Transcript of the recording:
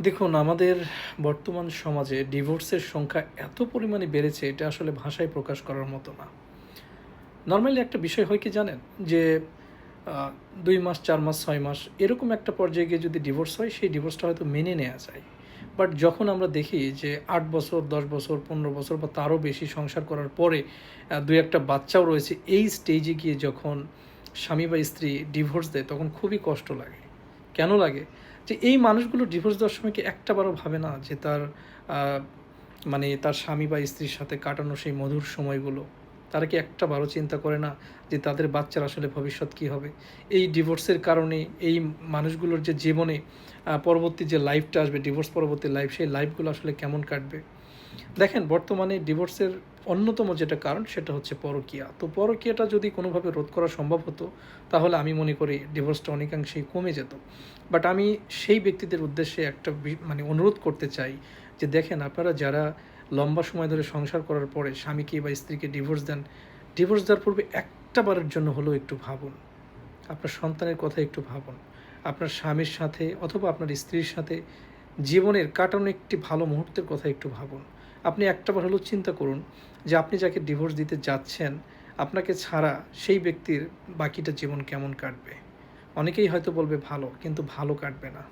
দেখুন, আমাদের বর্তমান সমাজে ডিভোর্সের সংখ্যা এত পরিমাণে বেড়েছে, এটা আসলে ভাষায় প্রকাশ করার মতো না। নর্মালি একটা বিষয় হয় কি জানেন? যে দুই মাস, চার মাস, ছয় মাস, এরকম একটা পর্যায়ে গিয়ে যদি ডিভোর্স হয়, সেই ডিভোর্সটা হয়তো মেনে নেওয়া যায়। বাট যখন আমরা দেখি যে, আট বছর, দশ বছর, পনেরো বছর বা তারও বেশি সংসার করার পরে দুই একটা বাচ্চাও রয়েছে, এই স্টেজে গিয়ে যখন স্বামী বা স্ত্রী ডিভোর্স দেয়, তখন খুবই কষ্ট লাগে। কেন লাগে? যে এই মানুষগুলো ডিভোর্স দেওয়ার সময় কি একটাবারও ভাবে না যে তার মানে তার স্বামী বা স্ত্রীর সাথে কাটানো সেই মধুর সময়গুলো? তারা কি একটা ভালো চিন্তা করে না যে তাদের বাচ্চার আসলে ভবিষ্যৎ কি হবে? এই ডিভোর্সের কারণে এই মানুষগুলোর যে জীবনে পরবর্তী যে লাইফটা আসবে ডিভোর্স পরবর্তী লাইফ সেই লাইফগুলো আসলে কেমন কাটবে? দেখেন, বর্তমানে ডিভোর্সের অন্যতম যেটা কারণ সেটা হচ্ছে পরকীয়া। তো পরকীয়াটা যদি কোনোভাবে রোধ করা সম্ভব হতো, তাহলে আমি মনে করি ডিভোর্সটা অনেকাংশেই কমে যেত। বাট আমি সেই ব্যক্তিদের উদ্দেশ্যে একটা মানে অনুরোধ করতে চাই যে দেখেন, আপনারা যারা লম্বা সময় ধরে সংসার করার পরে স্বামীকে বা স্ত্রীকে ডিভোর্স দেন। ডিভোর্স দেওয়ার পূর্বে একটা বারের জন্য হলেও একটু ভাবুন। আপনার সন্তানের কথা একটু ভাবুন। আপনার স্বামীর সাথে অথবা আপনার স্ত্রীর সাথে জীবনের কাটানো একটি ভালো মুহূর্তের কথা একটু ভাবুন। আপনি একটাবার হলেও চিন্তা করুন যে আপনি যাকে ডিভোর্স দিতে যাচ্ছেন, আপনাকে ছাড়া সেই ব্যক্তির বাকিটা জীবন কেমন কাটবে? অনেকেই হয়তো বলবে ভালো, কিন্তু ভালো কাটবে না।